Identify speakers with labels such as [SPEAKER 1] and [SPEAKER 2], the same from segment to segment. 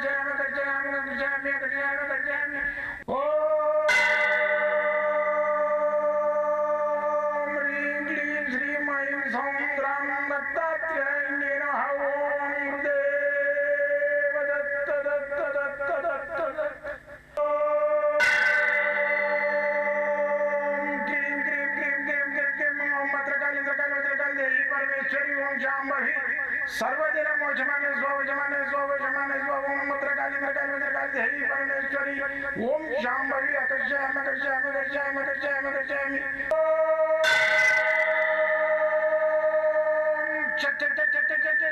[SPEAKER 1] कज्जामि कज्जामि
[SPEAKER 2] कज्जामि कज्जामि कज्जामि ॐ ह्रीं क्लीं श्रीं ऐं सौं ग्रां दत्तात्रेयण्ये नमः ॐ गुरुदेव दत्त दत्त सर्वदिन मोचमाने स्व जमाने स्व जाम्बवि अकर्षयामि अकर्षयामि अकर्षयामि अकर्षयामि अकर्षयामि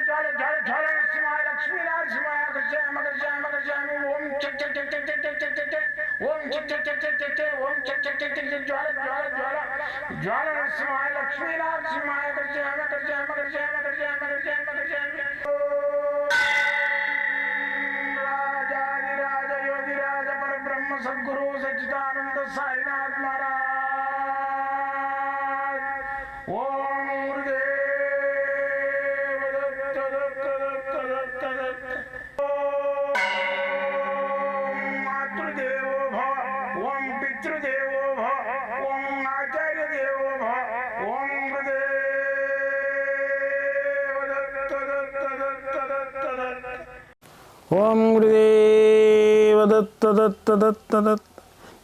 [SPEAKER 2] ज्वाले ज्वाले ज्वाले नरसिंहाय लक्ष्मी नरसिंहाय अकर्षयामि अकर्षयामि अकर्षयामि ओम चट चट चट चट चट चट ओम चट चट चट चट चट ओम चट चट चट चट ज्वाले ज्वाले ज्वाला ज्वाला नरसिंहाय लक्ष्मी नरसिंहाय अकर्षयामि अकर्षयामि अकर्षयामि अकर्षयामि अकर्षयामि अकर्षयामि
[SPEAKER 1] ఓం గురుదేవ దత్త దత్త దత్త దత్త.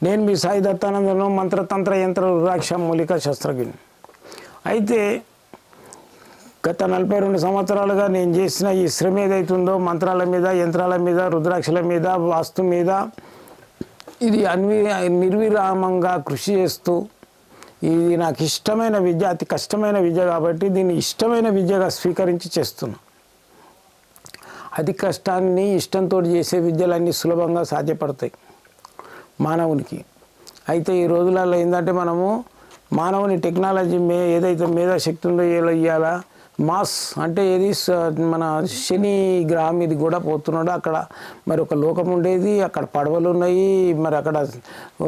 [SPEAKER 1] నేను మీ సాయి దత్తానందను మంత్రతంత్ర యంత్ర రుద్రాక్ష మూలిక శస్త్రజ్ఞుని అయితే గత నలభై రెండు సంవత్సరాలుగా నేను చేసిన ఈ శ్రమ ఏదైతుందో మంత్రాల మీద యంత్రాల మీద రుద్రాక్షల మీద వాస్తు మీద ఇది అన్వి నిర్విరామంగా కృషి చేస్తూ ఇది నాకు ఇష్టమైన విద్య అతి కష్టమైన విద్య కాబట్టి దీన్ని ఇష్టమైన విద్యగా స్వీకరించి చేస్తున్నాను అతి కష్టాన్ని ఇష్టంతో చేసే విద్యలన్నీ సులభంగా సాధ్యపడతాయి మానవునికి. అయితే ఈ రోజులలో ఏంటంటే మనము మానవుని టెక్నాలజీ మే ఏదైతే మేధాశక్తి ఉందో ఏలో ఇవ్వాలా మాస్ అంటే ఏది? మన శని గ్రహం ఇది కూడా పోతున్నాడు అక్కడ. మరి ఒక లోకం ఉండేది అక్కడ పడవలు ఉన్నాయి మరి అక్కడ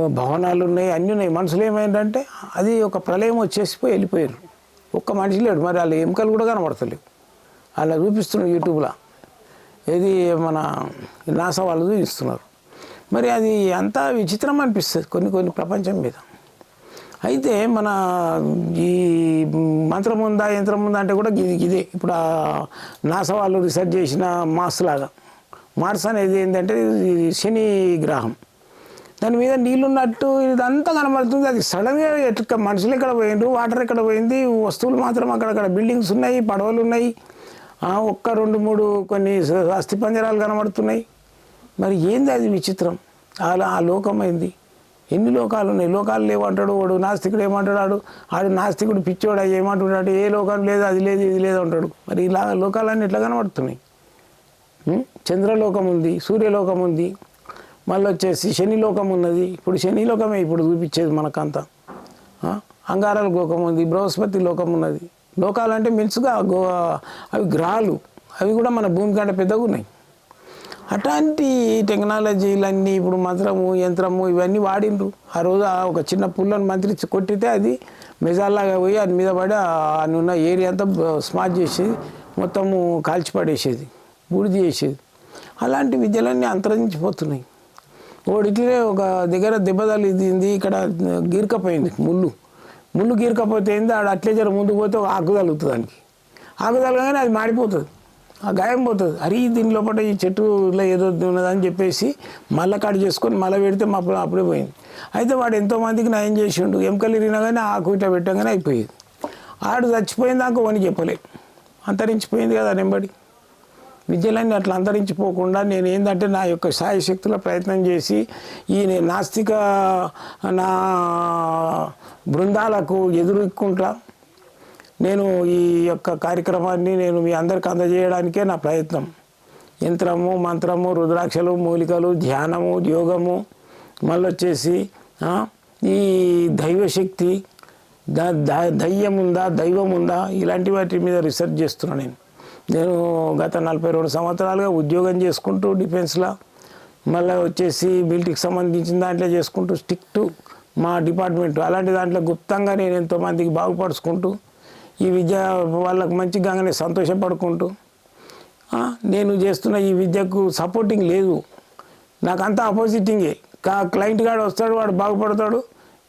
[SPEAKER 1] భవనాలు ఉన్నాయి అన్నీ ఉన్నాయి. మనుషులు ఏమైందంటే అది ఒక ప్రళయం వచ్చేసిపోయి వెళ్ళిపోయారు. ఒక్క మనిషి లేడు. మరి వాళ్ళ ఎముకలు కూడా కనబడతలేవు. అలా చూపిస్తున్నారు యూట్యూబ్లో. ఏది మన నాసా వాళ్ళు చూపిస్తున్నారు. మరి అది అంతా విచిత్రం అనిపిస్తుంది కొన్ని కొన్ని ప్రపంచం మీద. అయితే మన ఈ మంత్రం ఉందా యంత్రం ఉందా అంటే కూడా ఇది ఇదే. ఇప్పుడు ఆ నాసా వాళ్ళు రీసెర్చ్ చేసిన మార్స్ లాగా. మార్స్ అనేది ఏంటంటే శని గ్రహం. దాని మీద నీళ్ళు ఉన్నట్టు ఇదంతా కనబడుతుంది. అది సడన్గా ఎట్లా మనుషులు ఎక్కడ పోయిండ్రు? వాటర్ ఎక్కడ పోయింది? వస్తువులు మాత్రం అక్కడక్కడ. బిల్డింగ్స్ ఉన్నాయి పడవలు ఉన్నాయి. ఒక్క రెండు మూడు కొన్ని అస్థిపంజరాలు కనబడుతున్నాయి. మరి ఏంది అది విచిత్రం? అలా ఆ లోకం అయింది. ఎన్ని లోకాలు ఉన్నాయి? లోకాలు లేవంటాడు వాడు నాస్తికుడు ఏమంటాడు ఆడు నాస్తికుడు పిచ్చోడు ఏమంటున్నాడు? ఏ లోకం లేదు అది లేదు ఇది లేదు అంటాడు. మరి ఇలా లోకాలన్నీ ఎట్లా కనబడుతున్నాయి? చంద్రలోకం ఉంది సూర్యలోకం ఉంది మళ్ళీ వచ్చేసి శనిలోకం ఉన్నది. ఇప్పుడు శనిలోకమే ఇప్పుడు చూపించేది మనకంతా. అంగారాల లోకం ఉంది బృహస్పతి లోకం ఉన్నది. లోకాలంటే అంటే గో అవి గ్రహాలు అవి కూడా మన భూమి కంటే పెద్దగా ఉన్నాయి. అట్లాంటి టెక్నాలజీలన్నీ ఇప్పుడు మంత్రము యంత్రము ఇవన్నీ వాడిండ్రు ఆ రోజు ఒక చిన్న పుల్లను మంత్రి కొట్టితే అది మెజాల్లాగా పోయి అది మీద పడి ఆ ఉన్న ఏరియా అంతా స్మార్ట్ చేసేది మొత్తము కాల్చి పడేసేది బూడిది చేసేది. అలాంటి విద్యలన్నీ అంతరించిపోతున్నాయి. ఓడిట్లే ఒక దగ్గర దెబ్బ తగిలింది ఇక్కడ గీరకపోయింది ముళ్ళు. ముళ్ళు గీరకపోతే ఏంది? ఆడ అట్లే జర ముందుకు పోతే ఒక ఆకు తగులుతుంది దానికి. ఆకు తగలగానే అది మాడిపోతుంది. ఆ గాయం పోతుంది. అరే దీని లోపల ఈ చెట్టులో ఏదో ఉన్నదని చెప్పేసి మళ్ళా కట్ చేసుకొని మళ్ళీ పెడితే మా అప్పుడే పోయింది. అయితే వాడు ఎంతోమందికి నయం చేసిండు. ఎముకలు ఇరిగినా కానీ ఆకు ఇట్లా పెట్టగానే అయిపోయేది. ఆడు చచ్చిపోయిన దాకా వని చెప్పలే. అంతరించిపోయింది కదా నెంబడి. విద్యలన్నీ అట్లా అంతరించిపోకుండా నేను ఏంటంటే నా యొక్క సాయ శక్తుల ప్రయత్నం చేసి ఈ నాస్తిక నా బృందాలకు ఎదుర్కొంటా నేను ఈ యొక్క కార్యక్రమాన్ని నేను మీ అందరికి అందజేయడానికే నా ప్రయత్నం. యంత్రము మంత్రము రుద్రాక్షలు మూలికలు ధ్యానము యోగము మళ్ళీ వచ్చేసి ఈ దైవశక్తి దయ్యం ఉందా దైవం ఉందా ఇలాంటి వాటి మీద రీసెర్చ్ చేస్తున్నాను నేను. నేను గత నలభై రెండు సంవత్సరాలుగా ఉద్యోగం చేసుకుంటూ డిఫెన్స్లో మళ్ళీ వచ్చేసి మిలిటరీకి సంబంధించిన దాంట్లో చేసుకుంటూ స్టిక్ట్ మా డిపార్ట్మెంట్. అలాంటి దాంట్లో గుప్తంగా నేను ఎంతోమందికి బాగుపరుచుకుంటూ ఈ విద్య వాళ్ళకు మంచిగానే సంతోషపడుకుంటూ నేను చేస్తున్న ఈ విద్యకు సపోర్టింగ్ లేదు. నాకంతా అపోజిటింగే. కా క్లయింట్ గాడు వస్తాడు వాడు బాగుపడతాడు.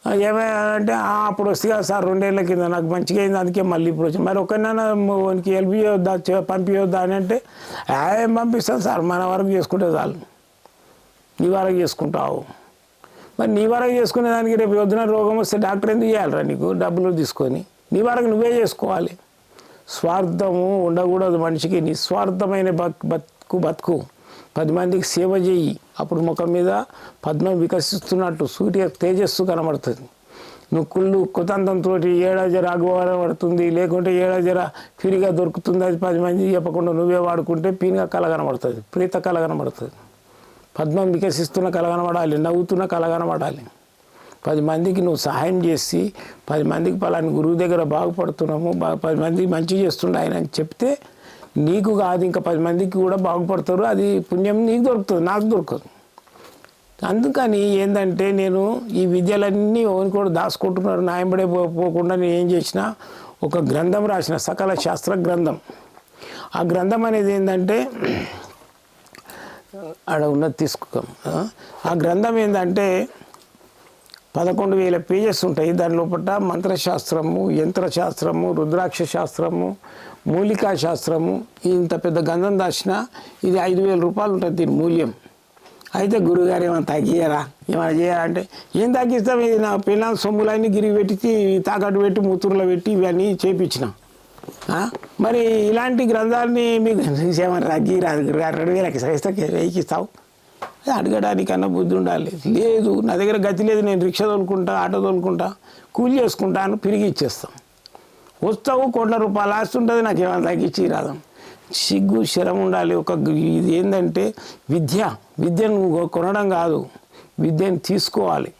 [SPEAKER 1] ఆ, ఏమంటే అప్పుడు వస్తే కదా సార్ రెండేళ్ళ కింద నాకు మంచిగా అయింది అందుకే మళ్ళీ ఇప్పుడు వచ్చి మరి ఒకరినైనా వానికి హెల్ప్ చేయొద్దా పంపించొద్దా అని అంటే ఏం పంపిస్తాను సార్ మన వరకు చేసుకుంటే చాలు. నీ వరకు చేసుకుంటావు. మరి నీ వరకు చేసుకునే దానికి రేపు పొద్దున రోగం వస్తే డాక్టర్ ఎందుకు చేయాలరా నీకు? డబ్బులు తీసుకొని. నీ వరకు నువ్వే చేసుకోవాలి. స్వార్థము ఉండకూడదు మనిషికి. నిస్వార్థమైన బతుకు బతుకు. పది మందికి సేవ చేయి. అప్పుడు ముఖం మీద పద్మం వికసిస్తున్నట్టు సూర్య తేజస్సు కనబడుతుంది. నువ్వు కుళ్ళు కుతంతంతో ఏడా జర అగ్గువాడ పడుతుంది. లేకుంటే ఏడా జర ఫ్రీగా దొరుకుతుంది. అది పది మంది చెప్పకుండా నువ్వే వాడుకుంటే పీనుగా కళ కనబడుతుంది. ప్రీత కళ కనబడుతుంది. పద్మం వికసిస్తున్న కళ కనబడాలి నవ్వుతున్న కళ కనబడాలి పది మందికి నువ్వు సహాయం చేసి పది మందికి పలాని గురువు దగ్గర బాగుపడుతున్నాము పది మందికి మంచి చేస్తుండే ఆయన అని చెప్తే నీకు కాదు ఇంకా పది మందికి కూడా బాగుపడతారు అది పుణ్యం నీకు దొరుకుతుంది నాకు దొరకదు. అందుకని ఏంటంటే నేను ఈ విద్యలన్నీ ఓని కూడా దాచుకుంటున్నారు నాయంబడే పోకుండా నేను ఏం చేసిన ఒక గ్రంథం రాసిన సకల శాస్త్ర గ్రంథం. ఆ గ్రంథం అనేది ఏంటంటే ఆడ ఉన్నది తీసుకో. ఆ? గ్రంథం ఏంటంటే పదకొండు వేల పేజెస్ ఉంటాయి. దాని లోపల మంత్రశాస్త్రము యంత్రశాస్త్రము రుద్రాక్ష శాస్త్రము మూలికా శాస్త్రము. ఇంత పెద్ద గంధం దాచిన ఇది ఐదు వేల రూపాయలు ఉంటుంది దీని మూల్యం. అయితే గురుగారు ఏమైనా తగ్గియరా ఏమైనా చేయరా అంటే ఏం తగ్గిస్తాం ఇది నా పిల్లల సొమ్ములన్నీ గిరి పెట్టి తాకట్టు పెట్టి ముత్తూరులో పెట్టి ఇవన్నీ చేపించినాం. మరి ఇలాంటి గ్రంథాలని మీకు ఏమైనా రాజీ రెండు వేలకి సహిస్తా వెయ్యికి ఇస్తావు అడగడానికన్నా బుద్ధి ఉండాలి. లేదు నా దగ్గర గతి లేదు నేను రిక్షా తోలుకుంటా ఆటో తోలుకుంటా కూలి చేసుకుంటాను తిరిగి ఇచ్చేస్తాం. వస్తావు కోట్ల రూపాయలు ఆస్తుంటుంది నాకు ఏమైనా తగ్గించి రాదాం. సిగ్గు శరం ఉండాలి. ఒక ఇది ఏంటంటే విద్య. విద్యను కొనడం కాదు. విద్యను తీసుకోవాలి.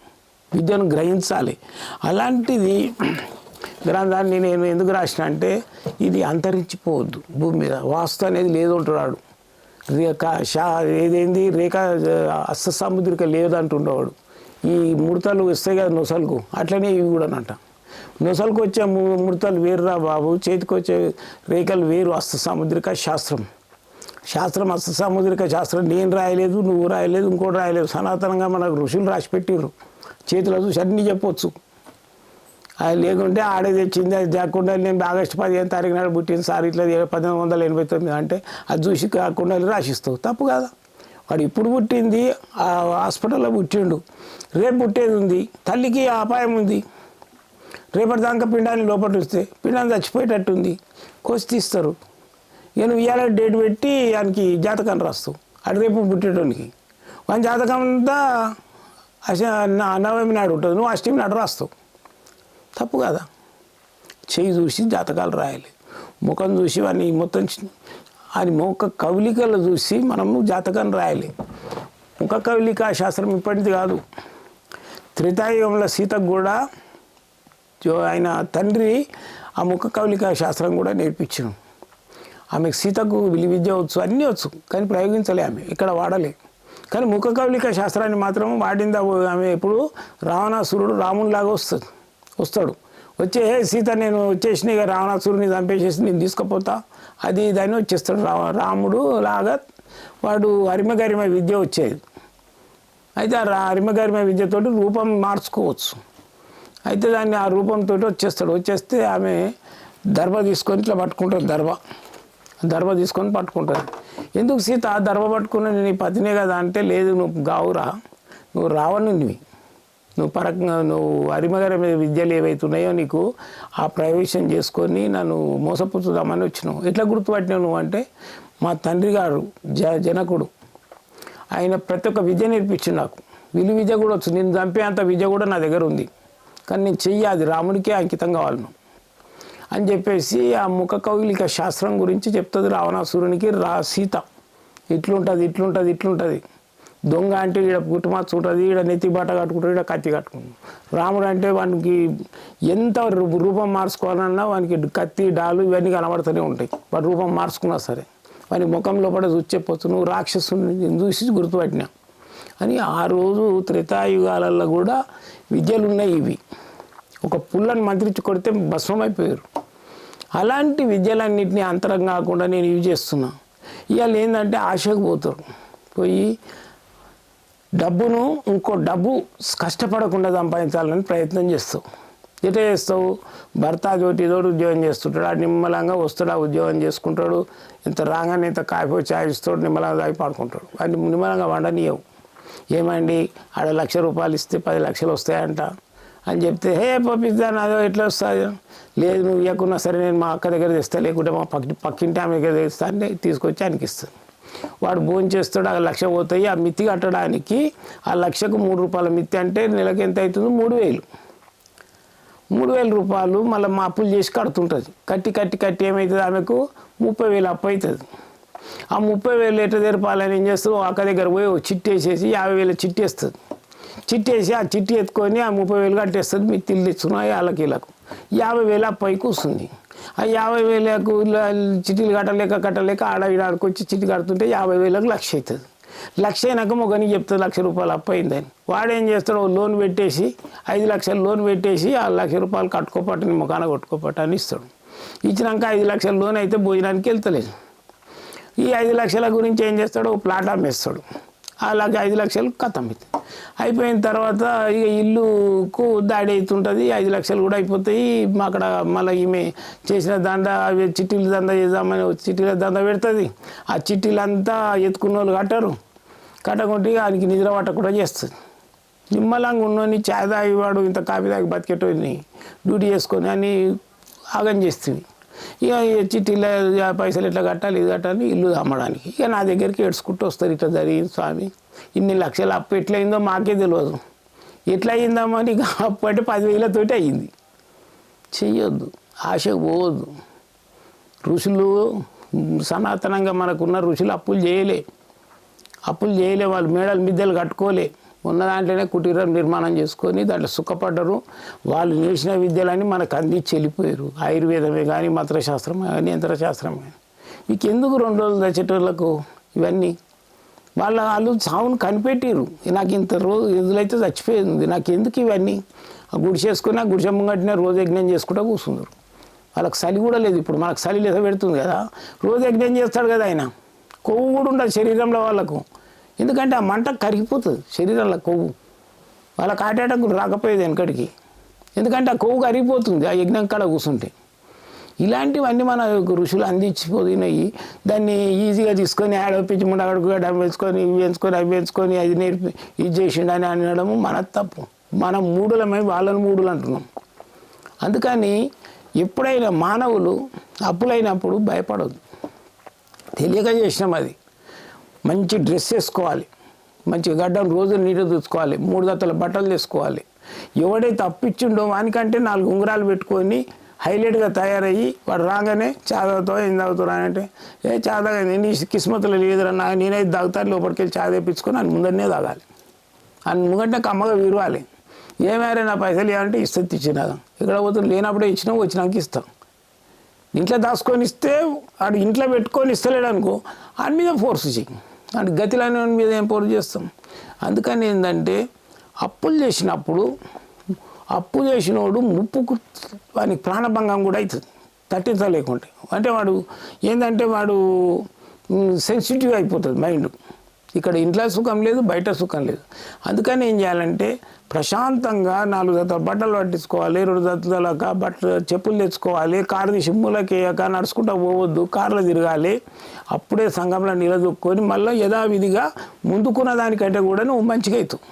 [SPEAKER 1] విద్యను గ్రహించాలి. అలాంటిది గ్రంథాన్ని నేను ఎందుకు రాసిన అంటే ఇది అంతరించిపోవద్దు. భూమి మీద వాస్తు అనేది లేదు అంటున్నాడు. రేఖ షా ఏదేంది? రేఖ అస్తసాముద్రిక లేదంటుండేవాడు ఈ ముడతలు వస్తాయి కదా నొసలకు అట్లనే ఇవి కూడా అంట. నొసలకు వచ్చే ముడతలు వేరురా బాబు చేతికి వచ్చే రేఖలు వేరు. అస్తసాముద్రిక శాస్త్రం. శాస్త్రం అస్తసాముద్రిక శాస్త్రం. నేను రాయలేదు నువ్వు రాయలేదు ఇంకోటి రాయలేదు. సనాతనంగా మనకు ఋషులు రాసి పెట్టిర్రు చేతిలో చూసి అన్నీ చెప్పొచ్చు. అది లేకుంటే ఆడే తెచ్చింది అది కాకుండా నేను ఆగస్టు పదిహేను తారీఖు నాడు పుట్టిన సార్ ఇట్లా పద్దెనిమిది వందల ఎనభై తొమ్మిది అంటే అది చూసి కాకుండా రాసిస్తావు. తప్పు కదా. వాడు ఇప్పుడు పుట్టింది ఆ హాస్పిటల్లో పుట్టిండు. రేపు పుట్టేది ఉంది తల్లికి అపాయం ఉంది. రేపటి దాకా పిండాన్ని లోపల వస్తే పిండాన్ని చచ్చిపోయేటట్టుంది. కోసి తీస్తారు. నేను ఇవాళ డేట్ పెట్టి ఆయనకి జాతకాన్ని రాస్తావు. అటు రేపు పుట్టేటోనికి. వాని జాతకం అంతా అశ నవమి నాడు ఉంటుంది. నువ్వు అష్టమి నాడు రాస్తావు. తప్పు కదా చేయి చూసి జాతకాలు రాయాలి. ముఖం చూసి వాడిని మొత్తం చి- అది ముఖ కవలికలు చూసి మనము జాతకాన్ని రాయాలి. ముఖ కవలిక శాస్త్రం ఇప్పటిది కాదు. త్రితాయుగంలో సీతకు కూడా ఆయన తండ్రి ఆ ముఖ కవలిక శాస్త్రం కూడా నేర్పించను. ఆమెకు సీతకు విలు విద్య వచ్చు అన్నీ వచ్చు కానీ ప్రయోగించలే ఆమె ఇక్కడ వాడలే. కానీ ముఖ కవలిక శాస్త్రాన్ని మాత్రం వాడిందా ఆమె ఎప్పుడు? రావణాసురుడు రామునిలాగా వస్తుంది. వస్తాడు. వచ్చే సీత నేను వచ్చేసిన ఇక రావణాసురుని చంపేసేసి నేను తీసుకుపోతా. అది ఇదని వచ్చేస్తాడు రా రాముడు లాగా వాడు అరిమగరిమ విద్య వచ్చేది. అయితే ఆ రా- అరిమగరిమ విద్యతోటి రూపం మార్చుకోవచ్చు. అయితే దాన్ని ఆ రూపంతో వచ్చేస్తాడు. వచ్చేస్తే ఆమె దర్భ తీసుకొని ఇట్లా పట్టుకుంటుంది దర్భ. దర్భ తీసుకొని పట్టుకుంటుంది. ఎందుకు సీత ఆ దర్భ పట్టుకుని నేను నీ పతినే కదా అంటే లేదు నువ్వు గావురా. నువ్వు రావణునివి. నువ్వు పరంగా నువ్వు అరిమగర విద్యలు ఏవైతున్నాయో నీకు ఆ ప్రవేశం చేసుకొని నన్ను మోసపుచ్చుదామని వచ్చినావు. ఎట్లా గుర్తుపట్టినావు నువ్వు అంటే మా తండ్రి గారు జ జనకుడు. ఆయన ప్రతి ఒక్క విద్య నేర్పించింది నాకు. విలు విద్య కూడా వచ్చు. నేను చంపే అంత విద్య కూడా నా దగ్గర ఉంది. కానీ నేను చెయ్యి అది రాముడికే అంకితం కావాలను అని చెప్పేసి ఆ ముఖ కౌలిక శాస్త్రం గురించి చెప్తుంది రావణాసురునికి రా సీత. ఇట్లుంటుంది ఇట్లుంటుంది ఇట్లుంటుంది. దొంగ అంటే ఈడ కుటుంబ చూడది ఈడ నెత్తి బట్ట కట్టుకుంటాడు ఈడ కత్తి కట్టుకుంటాడు. రాముడు అంటే వానికి ఎంత రూపం మార్చుకోవాలన్నా వానికి కత్తి డాలు ఇవన్నీ కనబడుతూనే ఉంటాయి. వాడు రూపం మార్చుకున్నా సరే. వాని ముఖం లోపల చూసి నువ్వు రాక్షసుని చూసి గుర్తుపట్టినా? అని ఆ రోజు త్రేతాయుగాలలో కూడా విద్యలు ఉన్నాయి ఇవి. ఒక పుల్లని మంత్రించి కొడితే భస్మం అయిపోయారు అలాంటి విద్యలన్నింటినీ అంతరం కాకుండా నేను యూజ్ చేస్తున్నా. ఇవాళ ఏంటంటే ఆశకు పోతారు. పోయి డబ్బును ఇంకో డబ్బు కష్టపడకుండా సంపాదించాలని ప్రయత్నం చేస్తావు. ఎట్లా చేస్తావు? భర్త తోటి తోడు ఉద్యోగం చేస్తుంటాడు. ఆ నిమ్మలంగా వస్తాడు ఆ ఉద్యోగం చేసుకుంటాడు. ఇంత రాగానే ఇంత కాఫీ చాయ్ ఇస్తాడు నిమ్మలంగా తాగి పాడుకుంటాడు. వాడిని నిమ్మలంగా వండనీయవు. ఏమండి? ఆడ లక్ష రూపాయలు ఇస్తే పది లక్షలు వస్తాయంట. అని చెప్తే హే పంపిస్తాను అదో ఎట్లా వస్తుంది? లేదు నువ్వు ఇవ్వకున్నా సరే నేను మా అక్క దగ్గర తెస్తా లేకుంటే మా పక్కి పక్కింటి ఆమె దగ్గర తెస్తా అంటే తీసుకొచ్చి ఆయనకి వాడు భోజనం చేస్తాడు ఆ లక్ష పోతాయి ఆ మిత్తి కట్టడానికి ఆ లక్షకు మూడు రూపాయల మిత్తి అంటే నెలకు ఎంత అవుతుంది? మూడు వేలు. మూడు వేల రూపాయలు మళ్ళీ మా అప్పులు చేసి కడుతుంటుంది. కట్టి కట్టి కట్టి ఏమవుతుంది ఆమెకు? ముప్పై వేలు అప్పు అవుతుంది. ఆ ముప్పై వేలు ఎట్లా తెరపాలని ఏం చేస్తుంది? అక్క దగ్గర పోయి చిట్టి వేసేసి యాభై వేల చిట్టి వేస్తుంది. చిట్టి వేసి ఆ చిట్టి ఎత్తుకొని ఆ ముప్పై వేలు కట్టేస్తుంది మీ తిల్లు వాళ్ళకి వీళ్ళకు యాభై వేలు అప్పు అయి ఆ యాభై వేలకు ఇలా చిట్టీలు కట్టలేక కట్టలేక ఆడవిడ ఆడుకొచ్చి చిట్టి కడుతుంటే యాభై వేలకు లక్ష అవుతుంది లక్ష అయినాక మొగని చెప్తుంది లక్ష రూపాయలు అప్పయిందని. వాడు ఏం చేస్తాడు లోన్ పెట్టేసి ఐదు లక్షలు లోన్ పెట్టేసి ఆ లక్ష రూపాయలు కట్టుకోపట్టని ముఖాన కొట్టుకోపట్టని ఇస్తాడు. ఇచ్చినాక ఐదు లక్షల లోన్ అయితే భోజనానికి వెళ్తలేదు. ఈ ఐదు లక్షల గురించి ఏం చేస్తాడు ఓ ప్లాట్ అమ్మేస్తాడు. అలాగే ఐదు లక్షలు కథం అవుతుంది అయిపోయిన తర్వాత ఇక ఇల్లుకు దాడి అవుతుంటుంది ఐదు లక్షలు కూడా అయిపోతాయి. మా అక్కడ మళ్ళీ ఈమె చేసిన దండ అవి చిట్టీలు దంద చేద్దామని చిట్టీల దంద పెడుతుంది. ఆ చిట్టీలంతా ఎత్తుకున్న వాళ్ళు కట్టరు. కట్టకుంటే ఆయనకి నిద్ర పట్ట కూడా చేస్తుంది. నిమ్మలంగా ఉన్నోని చాయ్ తాగి వాడు ఇంత కాఫీ తాగి బతికేటోని డ్యూటీ చేసుకొని అని ఆగం చేస్తుంది. ఇక ఈ చిట్టీలో పైసలు ఎట్లా కట్టాలి ఇది కట్టాలి ఇల్లు అమ్మడానికి. ఇక నా దగ్గరికి ఏడ్చుకుంటూ వస్తారు ఇట్లా జరిగింది స్వామి. ఇన్ని లక్షలు అప్పు ఎట్లయిందో మాకే తెలియదు ఎట్లా అయిందామని ఇక అప్పు అంటే పదివేలతోటి అయ్యింది చెయ్యొద్దు. ఆశకు పోవద్దు. ఋషులు సనాతనంగా మనకున్న ఋషులు అప్పులు చేయలే. అప్పులు చేయలే వాళ్ళు మేడలు మిద్దెలు కట్టుకోలే. ఉన్న దాంట్లోనే కుటీరం నిర్మాణం చేసుకొని దాంట్లో సుఖపడ్డరు. వాళ్ళు నేర్చిన విద్యలన్నీ మనకు అందించి వెళ్ళిపోయారు. ఆయుర్వేదమే కానీ మంత్రశాస్త్రమే కానీ యంత్రశాస్త్రమే కానీ. మీకు ఎందుకు రెండు రోజులు తెచ్చేటోళ్ళకు ఇవన్నీ? వాళ్ళ వాళ్ళు చావును కనిపెట్టిరు నాకు ఇంత రోజు ఎదులైతే చచ్చిపోయింది నాకు ఎందుకు ఇవన్నీ? ఆ గుడి చేసుకుని ఆ గుడిసె ముంగట్టిన రోజు యజ్ఞం చేసుకుంటూ కూర్చున్నారు వాళ్ళకి చలి కూడా లేదు ఇప్పుడు. మనకు చలి లేదా పెడుతుంది కదా. రోజు యజ్ఞం చేస్తాడు కదా ఆయన. కొవ్వు కూడా ఉండదు శరీరంలో వాళ్ళకు. ఎందుకంటే ఆ మంట కరిగిపోతుంది శరీరంలో కొవ్వు. వాళ్ళ హార్ట్ రాకపోయేది వెనకడికి ఎందుకంటే ఆ కొవ్వు కరిగిపోతుంది ఆ యజ్ఞం కాడ కూర్చుంటే ఇలాంటివన్నీ మన ఋషులు అందించిపోయినాయి. దాన్ని ఈజీగా తీసుకొని ఆడపించి ముందు డబ్బు పెంచుకొని ఇవి పెంచుకొని అవి పెంచుకొని అది నేర్పి ఇది చేసిండని అనడము మన తప్పు. మనం మూడులమై వాళ్ళని మూడులు అంటున్నాం. అందుకని ఎప్పుడైనా మానవులు అప్పులైనప్పుడు భయపడదు తెలియక చేసినాం అది. మంచి డ్రెస్ వేసుకోవాలి. మంచి గడ్డం రోజు నీరు తెచ్చుకోవాలి మూడు దత్తల బట్టలు తీసుకోవాలి ఎవడైతే అప్పిచ్చిండో వానికంటే నాలుగు ఉంగరాలు పెట్టుకొని హైలైట్గా తయారయ్యి వాడు రాగానే చాదవుతో ఏం తాగుతారు అని అంటే ఏ చాదగా నీ కిస్మతులు లేదురా నా నేనైతే తాగుతాను లోపలికి వెళ్ళి చాద తెప్పించుకొని అని ముందరనే తాగాలి. అని ముంగంటే కమ్మగా విరవాలి. ఏమైనా నా పైసలు ఏమంటే ఇస్తే ఇచ్చిన ఇక్కడ పోతుంది లేనప్పుడే ఇచ్చినా వచ్చినాక ఇస్తాం. ఇంట్లో దాచుకొని ఇస్తే వాడు ఇంట్లో పెట్టుకొని ఇస్తలేడు అనుకో వాడి మీద ఫోర్స్ చెయ్యి. అంటే గతిలోని వాడి మీద ఏం పూర్తి చేస్తాం? అందుకని ఏంటంటే అప్పులు చేసినప్పుడు అప్పు చేసినోడు ముప్పుకు వానికి ప్రాణభంగం కూడా అవుతుంది తట్టించలేకుంటే. అంటే వాడు ఏంటంటే వాడు సెన్సిటివ్ అయిపోతుంది మైండ్. ఇక్కడ ఇంట్లో సుఖం లేదు బయట సుఖం లేదు. అందుకని ఏం చేయాలంటే ప్రశాంతంగా నాలుగు జతల బట్టలు పట్టించుకోవాలి రెండు జతలక బట్టలు చెప్పులు తెచ్చుకోవాలి కారు తీసి మూలకేయక నడుచుకుంటూ పోవద్దు కార్లో తిరగాలి. అప్పుడే సంఘంలో నిలదొక్కొని మళ్ళీ యథావిధిగా ముందుకున్న దానికంటే కూడా నువ్వు మంచిగా అవుతావు.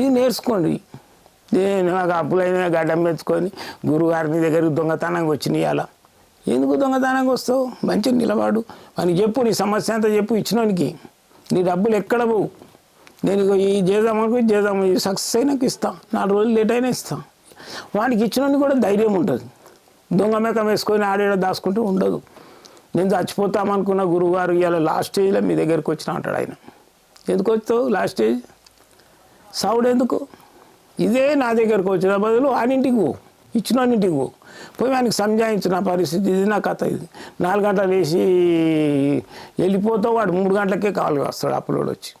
[SPEAKER 1] ఇది నేర్చుకోండి. నేను నాకు అప్పులైన గడ్డం పెంచుకొని గురుగారిని దగ్గరికి దొంగతనంగా వచ్చినాయి అలా. ఎందుకు దొంగతనానికి వస్తావు? మంచిగా నిలబడు. అని చెప్పు నీ సమస్య అంతా చెప్పు ఇచ్చినోనికి. నీ డబ్బులు ఎక్కడ పోవు? నేను ఈ చేద్దామనుకో ఇది చేద్దాము సక్సెస్ అయినాక ఇస్తాను నాలుగు రోజులు లేట్ అయినా ఇస్తాం. వానికి ఇచ్చినోనికి కూడా ధైర్యం ఉంటుంది. దొంగ మేకం వేసుకొని ఆడేడ దాచుకుంటూ ఉండదు. నేను చచ్చిపోతామనుకున్న గురువుగారు ఇవాళ లాస్ట్ స్టేజ్లో మీ దగ్గరికి వచ్చిన అంటాడు ఆయన. ఎందుకు వచ్చావు లాస్ట్ స్టేజ్ సావుడు ఎందుకు ఇదే నా దగ్గరకు వచ్చిన బదులు ఆనింటికి పో. ఇచ్చిన ఇంటికి పో. పోయి ఆయనకి సంజాయించిన పరిస్థితి ఇది నా కథ ఇది. నాలుగు గంటలు వేసి వెళ్ళిపోతావు వాడు మూడు గంటలకే కాలు వస్తాడు అప్పులోడు వచ్చి.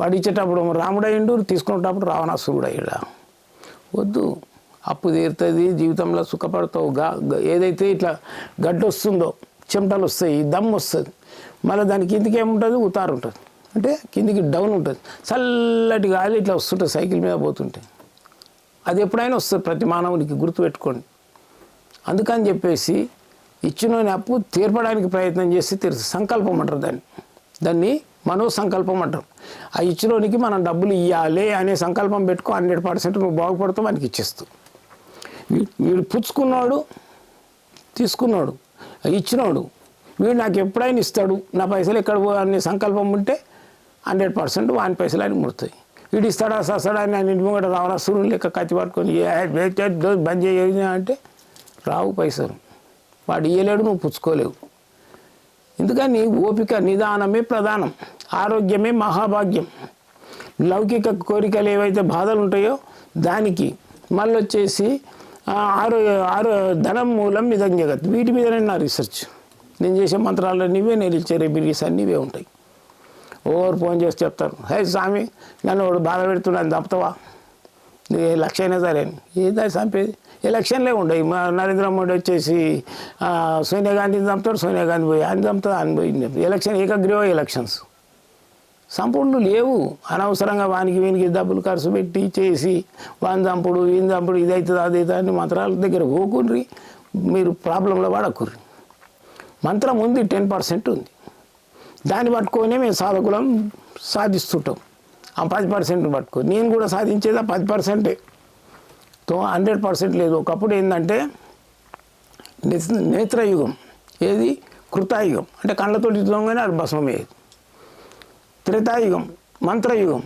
[SPEAKER 1] వాడు ఇచ్చేటప్పుడు రాముడయ్యిండు తీసుకునేటప్పుడు రావణాసురుడు అయ్యాడు? వద్దు అప్పు తీరుతుంది జీవితంలో సుఖపడతావు గా గా- ఏదైతే ఇట్లా గడ్డ వస్తుందో చెమటలు వస్తాయి దమ్ వస్తుంది మళ్ళీ దాని కిందికి ఏముంటుంది? ఉతారు ఉంటుంది అంటే కిందికి డౌన్ ఉంటుంది. చల్లటి గాలి ఇట్లా వస్తుంటుంది సైకిల్ మీద పోతుంటే. అది ఎప్పుడైనా వస్తుంది. ప్రతి మానవునికి గుర్తుపెట్టుకోండి. అందుకని చెప్పేసి ఇచ్చినోని అప్పు తీర్పడానికి ప్రయత్నం చేసి తీర్చు. సంకల్పం అంటారు దాన్ని. దాన్ని మనో సంకల్పం అంటారు. ఆ ఇచ్చినోనికి మనం డబ్బులు ఇవ్వాలి అనే సంకల్పం పెట్టుకో హండ్రెడ్ పర్సెంట్ నువ్వు బాగుపడతావు మనకి ఇచ్చేస్తూ. వీడు పుచ్చుకున్నాడు తీసుకున్నాడు ఇచ్చినాడు. వీడు నాకు ఎప్పుడైనా ఇస్తాడు నా పైసలు ఎక్కడ పో అనే సంకల్పం ఉంటే హండ్రెడ్ పర్సెంట్ వాని పైసలు అని ముడతాయి. ఇడిస్తాడా సస్తాడా అని ఆయన ఇంటి ముంగట రావాలా సూర్యుని లెక్క కత్తి పట్టుకొని బంద్ చేయ అంటే రావు పైసలు. వాడు ఇయ్యలేడు నువ్వు పుచ్చుకోలేవు. ఎందుకని? ఓపిక నిదానమే ప్రధానం. ఆరోగ్యమే మహాభాగ్యం. లౌకిక కోరికలు ఏవైతే బాధలు ఉంటాయో దానికి మళ్ళీ వచ్చేసి ఆరో ఆరో ధనం మూలం మిదం జగత్. వీటి మీదనే నా రీసెర్చ్. నేను చేసే మంత్రాలు నీవే నేను ఇచ్చే అన్నీవే ఉంటాయి. ఓవర్ ఫోన్ చేసి చెప్తారు. హే స్వామి నన్ను వాడు బాధ పెడుతున్నాను తప్పుతావా? నీ లక్ష అయినా సరే అని ఏదా చంపేది? ఎలక్షన్లే ఉండవు మా నరేంద్ర మోడీ వచ్చేసి సోనియా గాంధీని చంపుతాడు సోనియా గాంధీ పోయి ఆయన చంపుతాడు ఆయన పోయి ఎలక్షన్ ఏకగ్రీవ ఎలక్షన్స్. సంపూర్ణులు లేవు. అనవసరంగా వానికి వీనికి డబ్బులు ఖర్చు పెట్టి చేసి వాని చంపుడు వీని చంపుడు ఇదైతుంది అది అవుతుంది అని మంత్రాల దగ్గర పోకుండ్రి మీరు ప్రాబ్లంలో పడకుర్రి. మంత్రం ఉంది టెన్ పర్సెంట్ ఉంది. దాన్ని పట్టుకొని మేము సాధకులం సాధిస్తుంటాం. ఆ పది పర్సెంట్ పట్టుకో నేను కూడా సాధించేది ఆ పది పర్సెంటే. తో హండ్రెడ్ పర్సెంట్ లేదు. ఒకప్పుడు ఏంటంటే నేత్ర- నేత్రయుగం. ఏది? కృతాయుగం. అంటే కళ్ళతోటి చూడంగానే అది భస్మమయ్యేది త్రేతాయుగం మంత్రయుగం.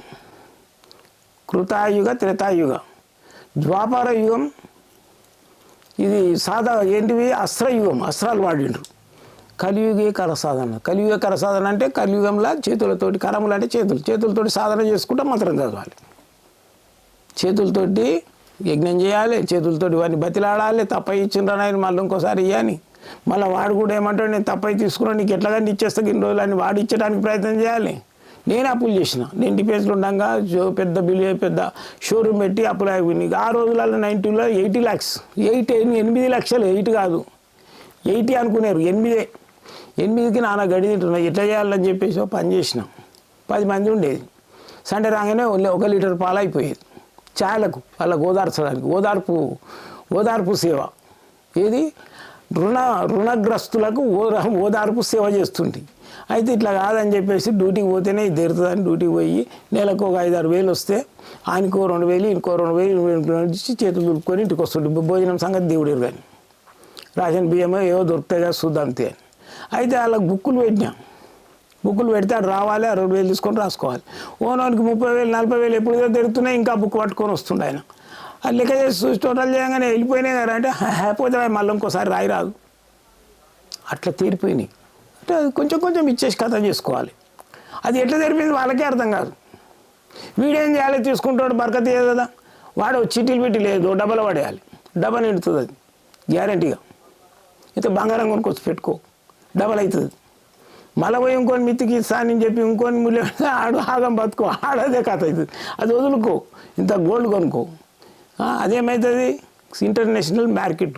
[SPEAKER 1] కృతాయుగ త్రేతాయుగ. ద్వాపార యుగం ఇది సాదా ఏంటివి? అస్త్రయుగం. అస్త్రాలు వాడిండ్రు. కలియుగే కర సాధన కలియుగ కర సాధన అంటే కలియుగంలో చేతులతోటి కరములు అంటే చేతులు. చేతులతోటి సాధన చేసుకుంటే మంత్రం చదవాలి. చేతులతోటి యజ్ఞం చేయాలి చేతులతోటి వాడిని బతిలాడాలి తప్ప ఇచ్చిండ్రని మళ్ళీ ఇంకోసారి ఇవ్వని మళ్ళీ వాడు కూడా ఏమంటాడు నేను తప్పై తీసుకున్నా నీకు ఎట్లాగంటే ఇచ్చేస్తా ఇన్ని రోజులు అని వాడు ఇచ్చడానికి ప్రయత్నం చేయాలి. నేను అప్పులు చేసిన. నేను డిఫెన్స్లో ఉండగా పెద్ద బిల్లు పెద్ద షోరూమ్ పెట్టి అప్పులు అయిపోయింది ఆ రోజులలో నైన్టీలో ఎయిటీ ల్యాక్స్. ఎయిట్ ఎనిమిది లక్షలు ఎయిట్ కాదు. ఎయిటీ అనుకున్నారు ఎనిమిదే. ఎనిమిదికి నాన్న గడి ఎట్లా చేయాలని చెప్పేసి ఓ పని చేసినాం. పది మంది ఉండేది. సండే రాగానే ఓన్లీ ఒక లీటర్ పాలు అయిపోయేది చాలకు వాళ్ళకు ఓదార్చడానికి ఓదార్పు ఓదార్పు సేవ. ఏది? రుణ రుణగ్రస్తులకు ఓదార్పు సేవ చేస్తుంది అయితే ఇట్లా కాదని చెప్పేసి డ్యూటీకి పోతేనే ఇది తీరుతుందని డ్యూటీకి పోయి నెలకు ఒక ఐదారు వేలు వస్తే ఆయనకో రెండు వేలు ఇంకో రెండు వేలు నుంచి చేతులు దులుపుకొని ఇంటికి వస్తుండే. భోజనం సంగతి దేవుడు కానీ రాజన్ బియ్యమో ఏవో దొరుకుతాయి కదా చూద్దాంతే అని. అయితే వాళ్ళకి బుక్కులు పెట్టినాం. బుక్కులు పెడితే ఆడు రావాలి ఆ రెండు వేలు తీసుకొని రాసుకోవాలి. ఓనోనికి ముప్పై వేలు నలభై వేలు ఎప్పుడు దొరుకుతున్నాయి ఇంకా బుక్ పట్టుకొని వస్తుండే ఆయన. అది లెక్క చేసి టోటల్ చేయగానే వెళ్ళిపోయినాయి కదా అంటే అయిపోతే మళ్ళీ ఇంకోసారి రాయి రాదు అట్లా తీరిపోయినాయి. అంటే అది కొంచెం కొంచెం ఇచ్చేసి కథ చేసుకోవాలి. అది ఎట్లా తెరిపింది వాళ్ళకే అర్థం కాదు. వీడేం చేయాలి? తీసుకుంటాడు బరకత్ కదా. వాడు చీటీలు పెట్టి లేదు డబ్బలు పడేయాలి. డబ్బా నిండుతుంది అది. గ్యారంటీగా. అయితే బంగారం కొనుక్కొచ్చి పెట్టుకో. డబల్ అవుతుంది. మళ్ళీ పోయి ఇంకొని మిత్తికి ఇస్తానని చెప్పి ఇంకొని ముళ్ళు ఆడు ఆగం బతుకో ఆడదే కథ అవుతుంది అది వదులుకో. ఇంత గోల్డ్ కొనుక్కో. అదేమవుతుంది ఇంటర్నేషనల్ మార్కెట్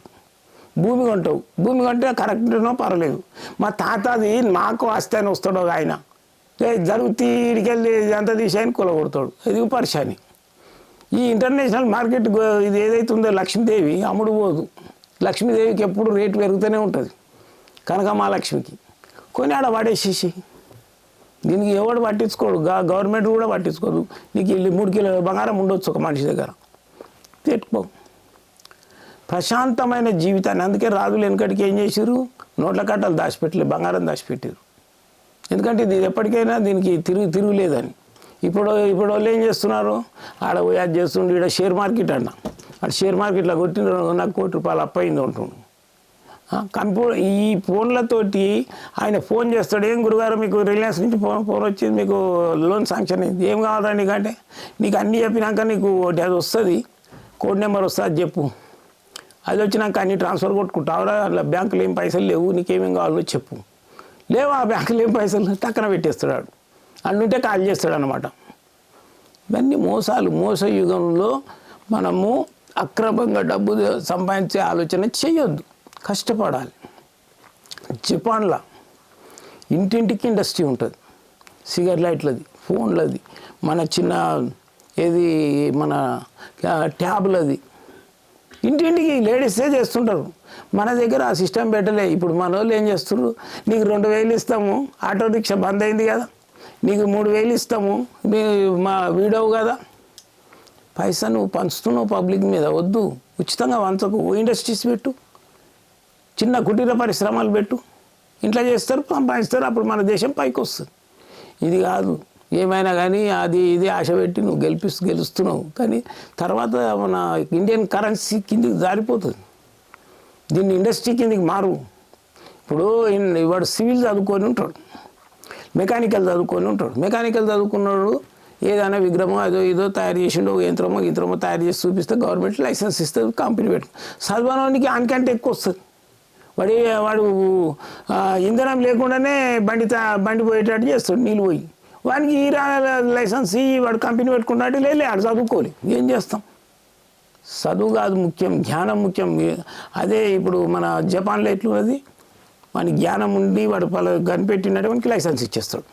[SPEAKER 1] భూమి కొంటావు. భూమి కొంటే కరెక్ట్నో పర్లేదు. మా తాతది మాకు ఆస్తి అని వస్తాడు ఒక ఆయన. ఏ జరుగు తీడికెళ్ళి ఎంత తీసేయని కొలగొడతాడు. ఇది పరిశాని. ఈ ఇంటర్నేషనల్ మార్కెట్ ఇది ఏదైతే ఉందో లక్ష్మీదేవి అమ్ముడు పోదు. లక్ష్మీదేవికి ఎప్పుడు రేటు పెరుగుతూనే ఉంటుంది. కనకమహాలక్ష్మికి. కొని ఆడ పడేసేసి దీనికి ఎవడు పట్టించుకోడు గా- గవర్నమెంట్ కూడా పట్టించుకోదు. నీకు ఇల్లు మూడు కిలో బంగారం ఉండొచ్చు ఒక మనిషి దగ్గర. పెట్టుకో. ప్రశాంతమైన జీవితాన్ని అందుకే రాజులు వెనకటికి ఏం చేశారు నోట్ల కట్టలు దాచిపెట్టలేదు బంగారం దాచిపెట్టారు ఎందుకంటే ఇది ఎప్పటికైనా దీనికి తిరుగు తిరుగులేదని. ఇప్పుడు ఇప్పుడు వాళ్ళు ఏం చేస్తున్నారు? ఆడ పోయి అది చేస్తుండే ఇక్కడ షేర్ మార్కెట్ అన్న. అటు షేర్ మార్కెట్లో కొట్టిన నాకు కోటి రూపాయలు అప్పయింది ఉంటుండు కంప్యూటర్ ఈ ఫోన్లతోటి ఆయన ఫోన్ చేస్తాడు. ఏం గురుగారు మీకు రిలయన్స్ నుంచి ఫోన్ ఫోన్ వచ్చింది మీకు లోన్ శాంక్షన్ అయింది. ఏం కావాలా నీకంటే నీకు అన్నీ చెప్పినాక నీకు ఒకటి అది వస్తుంది. కోడ్ నెంబర్ వస్తుంది అది చెప్పు. అది వచ్చినాక అన్ని ట్రాన్స్ఫర్ కొట్టుకుంటావురా అట్లా బ్యాంకులో ఏం పైసలు లేవు నీకేమేం కావాలో చెప్పు. లేవు ఆ బ్యాంకులో ఏం పైసలు టక్కన పెట్టేస్తాడు వాడు. అన్నుంటే కాల్ చేస్తాడు అనమాట ఇవన్నీ మోసాలు. మోస యుగంలో మనము అక్రమంగా డబ్బు సంపాదించే ఆలోచన చేయొద్దు. కష్టపడాలి. జపాన్లో ఇంటింటికి ఇండస్ట్రీ ఉంటుంది. సిగర్ లైట్లది ఫోన్లది మన చిన్న ఏది మన ట్యాబ్లది. ఇంటింటికి లేడీసే చేస్తుంటారు. మన దగ్గర ఆ సిస్టమ్ పెట్టలే ఇప్పుడు మన వాళ్ళు ఏం చేస్తున్నారు నీకు రెండు వేలు ఇస్తాము ఆటో రిక్షా బంద్ అయింది కదా. నీకు మూడు వేలు ఇస్తాము మీ మా వీడవు కదా. పైసా నువ్వు పంచుతున్నావు పబ్లిక్ మీద వద్దు. ఉచితంగా వంచకు. ఓ ఇండస్ట్రీస్ పెట్టు. చిన్న కుటీర పరిశ్రమలు పెట్టు. ఇంట్లో చేస్తారు సంపాదిస్తారు అప్పుడు మన దేశం పైకి వస్తుంది. ఇది కాదు. ఏమైనా కానీ అది ఇది ఆశ పెట్టి నువ్వు గెలిపిస్తు గెలుస్తున్నావు. కానీ తర్వాత మన ఇండియన్ కరెన్సీ కిందికి జారిపోతుంది. దీన్ని ఇండస్ట్రీ కిందికి మారు. ఇప్పుడు ఇవాడు వాడు సివిల్ చదువుకొని ఉంటాడు. మెకానికల్ చదువుకొని ఉంటాడు. మెకానికల్ చదువుకున్నాడు. ఏదైనా విగ్రహమో అదో ఇదో తయారు చేసిండో యంత్రమో యంత్రమో తయారు చేసి చూపిస్తే గవర్నమెంట్ లైసెన్స్ ఇస్తుంది కంపెనీ పెట్టు చదవడానికి ఆనికంటే ఎక్కువ వస్తుంది. వాడి వాడు ఇంధనం లేకుండానే బండి బండి పోయేటట్టు చేస్తాడు నీళ్ళు పోయి. వానికి ఈ లైసెన్స్ ఇయ్యి వాడు కంపెనీ పెట్టుకున్నట్టు లేదు ఆడు చదువుకోలే. ఏం చేస్తాం? చదువు కాదు ముఖ్యం జ్ఞానం ముఖ్యం. అదే ఇప్పుడు మన జపాన్లో ఎట్లున్నది? వాని జ్ఞానం ఉండి వాడు పలు కనిపెట్టినట్టు వానికి లైసెన్స్ ఇచ్చేస్తాడు.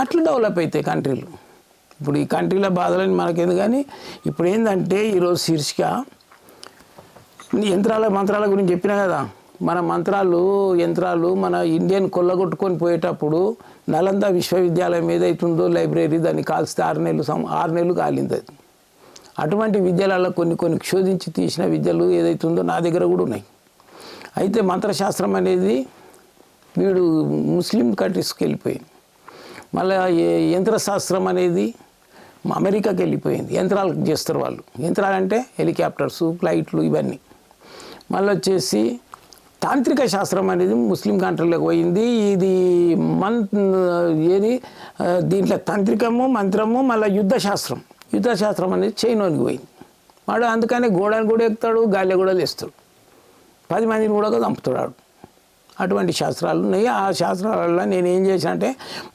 [SPEAKER 1] అట్లా డెవలప్ అవుతాయి కంట్రీలు. ఇప్పుడు ఈ కంట్రీల బాధలని మనకేంది కానీ ఇప్పుడు ఏంటంటే ఈరోజు శీర్షిక యంత్రాల మంత్రాల గురించి చెప్పినా కదా మన మంత్రాలు యంత్రాలు మన ఇండియన్ కొల్లగొట్టుకొని పోయేటప్పుడు నలంద విశ్వవిద్యాలయం ఏదైతుందో లైబ్రరీ దాన్ని కాల్స్తే ఆరు నెలలు సం ఆరు నెలలు కాలింది అది. అటువంటి విద్యలలో కొన్ని కొన్ని క్షోధించి తీసిన విద్యలు ఏదైతుందో నా దగ్గర కూడా ఉన్నాయి. అయితే మంత్రశాస్త్రం అనేది వీడు ముస్లిం కంట్రీస్కి వెళ్ళిపోయింది మళ్ళీ యంత్రశాస్త్రం అనేది అమెరికాకి వెళ్ళిపోయింది. యంత్రాలు చేస్తారు వాళ్ళు. యంత్రాలంటే హెలికాప్టర్స్ ఫ్లైట్లు ఇవన్నీ. మళ్ళీ వచ్చేసి తాంత్రిక శాస్త్రం అనేది ముస్లిం కంట్రీలోకి పోయింది. ఇది మన్ ఏది? దీంట్లో తాంత్రికము మంత్రము మళ్ళీ యుద్ధ శాస్త్రం. యుద్ధ శాస్త్రం అనేది చైనానికి పోయింది. వాడు అందుకనే గోడని కూడా ఎక్కుతాడు గాలి కూడా లేస్తాడు. పది మందిని కూడా చంపుతాడు అటువంటి శాస్త్రాలు ఉన్నాయి. ఆ శాస్త్రాలలో నేను ఏం చేశాను అంటే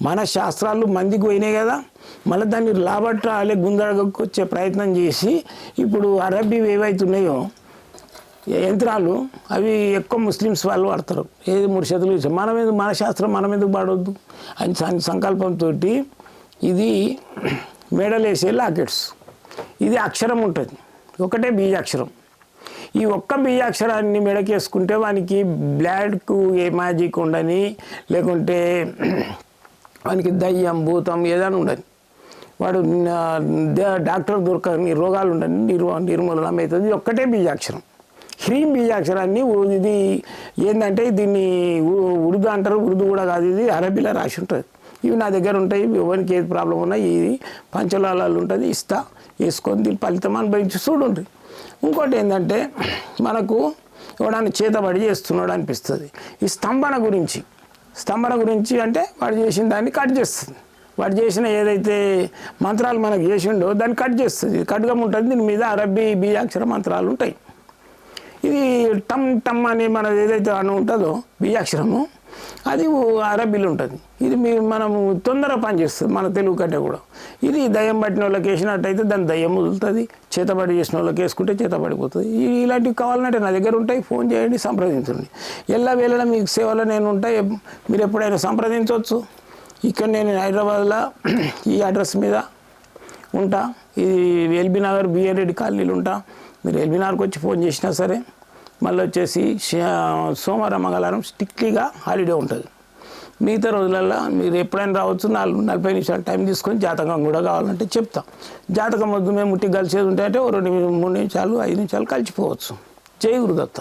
[SPEAKER 1] మన శాస్త్రాలు మందికి పోయినాయి కదా మళ్ళీ దాన్ని లాభట్రాలే గుందరగకు వచ్చే ప్రయత్నం చేసి ఇప్పుడు అరబీ ఏవైతున్నాయో యంత్రాలు? అవి ఎక్కువ ముస్లిమ్స్ వాళ్ళు వాడతారు. ఏది మూడు చేతులు మన మనం ఎందుకు మన శాస్త్రం మనం ఎందుకు పాడవద్దు అని సంకల్పంతో ఇది మెడలేసే లాకెట్స్. ఇది అక్షరం ఉంటుంది. ఒకటే బీజాక్షరం. ఈ ఒక్క బీజాక్షరాన్ని మెడకేసుకుంటే వానికి బ్లాడ్కు ఏ మ్యాజిక్ ఉండని లేకుంటే వానికి దయ్యం భూతం ఏదైనా ఉండని. వాడు ద- డాక్టర్ దొరకని రోగాలు ఉండని నిర్వ నిర్మూలన అవుతుంది ఒక్కటే బీజాక్షరం. హ్రీం బీజాక్షరాన్ని ఇది ఏంటంటే దీన్ని ఉర్దూ అంటారు ఉర్దూ కూడా కాదు ఇది అరబీలో రాసి ఉంటుంది. ఇవి నా దగ్గర ఉంటాయి ఎవరికి ఏది ప్రాబ్లం ఉన్నా ఇది పంచలాలాలు ఉంటుంది ఇస్తా వేసుకొని దీని ఫలితం అనుభవించి చూడండి ఇంకోటి ఏంటంటే మనకు ఎవడన్నా చేతబడి చేస్తున్నాడు అనిపిస్తుంది. ఈ స్తంభన గురించి స్తంభన గురించి అంటే వాడు చేసిన దాన్ని కట్ చేస్తుంది. వాడు చేసిన ఏదైతే మంత్రాలు మనకు చేసిండో దాన్ని కట్ చేస్తుంది. కట్గా ఉంటుంది దీని మీద అరబ్బీ బీజాక్షర మంత్రాలు ఉంటాయి. ఇది టమ్ టమ్ అని మనది ఏదైతే అను ఉంటుందో బీజాక్షరము అది అరబీలు ఉంటుంది. ఇది మీ మనము తొందర పనిచేస్తుంది మన తెలుగు కంటే కూడా. ఇది దయ్యం పట్టిన వాళ్ళకి వేసినట్టయితే దాని దయ్యం వదులుతుంది చేతబడి చేసిన వాళ్ళకి వేసుకుంటే చేతబడిపోతుంది ఇలాంటివి కావాలంటే నా దగ్గర ఉంటాయి ఫోన్ చేయండి సంప్రదించండి. ఎలా వేళ మీకు సేవలో నేను ఉంటాయి మీరు ఎప్పుడైనా సంప్రదించవచ్చు. ఇక్కడ నేను హైదరాబాద్లో ఈ అడ్రస్ మీద ఉంటా. ఇది ఎల్బీ నగర్ బిఎన్ రెడ్డి కాలనీలు ఉంటా. మీరు ఎల్బీనార్కి వచ్చి ఫోన్ చేసినా సరే మళ్ళీ వచ్చేసి సోమవారం మంగళవారం స్ట్రిక్ట్లీగా హాలిడే ఉంటుంది. మిగతా రోజులలో మీరు ఎప్పుడైనా రావచ్చు నాలుగు నలభై నిమిషాలు టైం తీసుకొని జాతకం కూడా కావాలంటే చెప్తాం. జాతకం వద్దు మేము ముట్టి కలిసేది ఉంటే అంటే ఓ రెండు మూడు నిమిషాలు ఐదు నిమిషాలు కలిసిపోవచ్చు. జై గురుదత్త